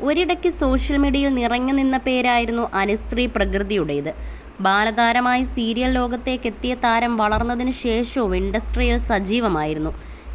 ഒരിടയ്ക്ക് social മീഡിയയിൽ നിറഞ്ഞു നിന്ന പേരായിരുന്നു അനുശ്രീ പ്രകൃതിയുടേത്. ബാലതാരമായി സീരിയൽ ലോകത്തേക്ക് എത്തിയ താരം വളർന്നതിന് ശേഷവും ഇൻഡസ്ട്രിയിൽ സജീവമായിരുന്നു.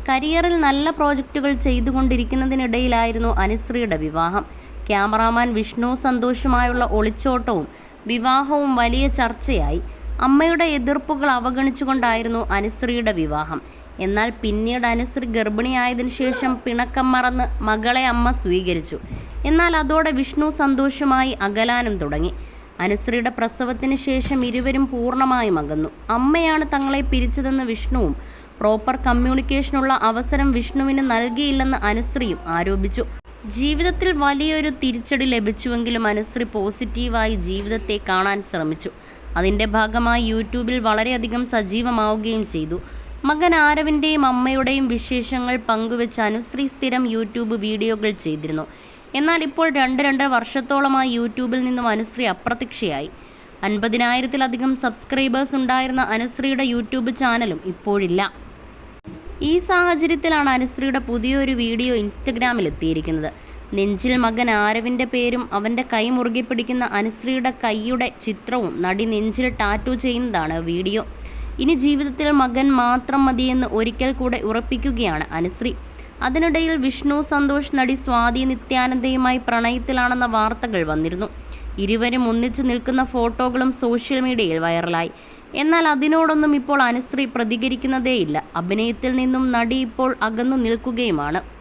കരിയറിൽ നല്ല പ്രോജക്റ്റുകൾ ചെയ്തുകൊണ്ടിരിക്കുന്നതിനിടയിലായിരുന്നു അനുശ്രീയുടെ വിവാഹം. ക്യാമറാമാൻ വിഷ്ണു സന്തോഷുമായുള്ള ഒളിച്ചോട്ടവും വിവാഹവും വലിയ ചർച്ചയായി. അമ്മയുടെ എതിർപ്പുകൾ അവഗണിച്ചുകൊണ്ടായിരുന്നു അനുശ്രീയുടെ വിവാഹം. എന്നാൽ പിന്നീട് അനുശ്രീ ഗർഭിണിയായതിനു ശേഷം പിണക്കം മറന്ന് മകളെ അമ്മ സ്വീകരിച്ചു. എന്നാൽ അതോടെ വിഷ്ണു സന്തോഷമായി അകലാനും തുടങ്ങി. അനുശ്രീയുടെ പ്രസവത്തിന് ശേഷം ഇരുവരും പൂർണമായും അകന്നു. അമ്മയാണ് തങ്ങളെ പിരിച്ചതെന്ന് വിഷ്ണുവും പ്രോപ്പർ കമ്മ്യൂണിക്കേഷനുള്ള അവസരം വിഷ്ണുവിന് നൽകിയില്ലെന്ന് അനുശ്രീയും ആരോപിച്ചു. ജീവിതത്തിൽ വലിയൊരു തിരിച്ചടി ലഭിച്ചുവെങ്കിലും അനുശ്രീ പോസിറ്റീവായി ജീവിതത്തെ കാണാൻ ശ്രമിച്ചു. അതിന്റെ ഭാഗമായി യൂട്യൂബിൽ വളരെയധികം സജീവമാവുകയും ചെയ്തു. മകൻ ആരവിന്റെയും അമ്മയുടെയും വിശേഷങ്ങൾ പങ്കുവെച്ച അനുശ്രീ സ്ഥിരം യൂട്യൂബ് വീഡിയോകൾ ചെയ്തിരുന്നു എന്നാൽ ഇപ്പോൾ രണ്ട് രണ്ടര വർഷത്തോളമായി യൂട്യൂബിൽ നിന്നും അനുശ്രീ അപ്രത്യക്ഷയായി. അൻപതിനായിരത്തിലധികം സബ്സ്ക്രൈബേഴ്സ് ഉണ്ടായിരുന്ന അനുശ്രീയുടെ യൂട്യൂബ് ചാനലും ഇപ്പോഴില്ല. ഈ സാഹചര്യത്തിലാണ് അനുശ്രീയുടെ പുതിയൊരു വീഡിയോ ഇൻസ്റ്റഗ്രാമിൽ എത്തിയിരിക്കുന്നത്. നെഞ്ചിൽ മകൻ ആരവിന്റെ പേരും അവന്റെ കൈ മുറുകെ പിടിക്കുന്ന അനുശ്രീയുടെ കൈയുടെ ചിത്രവും നടി നെഞ്ചിൽ ടാറ്റു ചെയ്യുന്നതാണ് വീഡിയോ. ഇനി ജീവിതത്തിൽ മകൻ മാത്രം മതിയെന്ന് ഒരിക്കൽ കൂടെ ഉറപ്പിക്കുകയാണ് അനുശ്രീ. അതിനിടയിൽ വിഷ്ണു സന്തോഷ് നടി സ്വാതി നിത്യാനന്ദയുമായി പ്രണയത്തിലാണെന്ന വാർത്തകൾ വന്നിരുന്നു. ഇരുവരും ഒന്നിച്ചു നിൽക്കുന്ന ഫോട്ടോകളും സോഷ്യൽ മീഡിയയിൽ വൈറലായി. എന്നാൽ അതിനോടൊന്നും ഇപ്പോൾ അനുശ്രീ പ്രതികരിക്കുന്നതേയില്ല. അഭിനയത്തിൽ നിന്നും നടി ഇപ്പോൾ അകന്നു നിൽക്കുകയുമാണ്.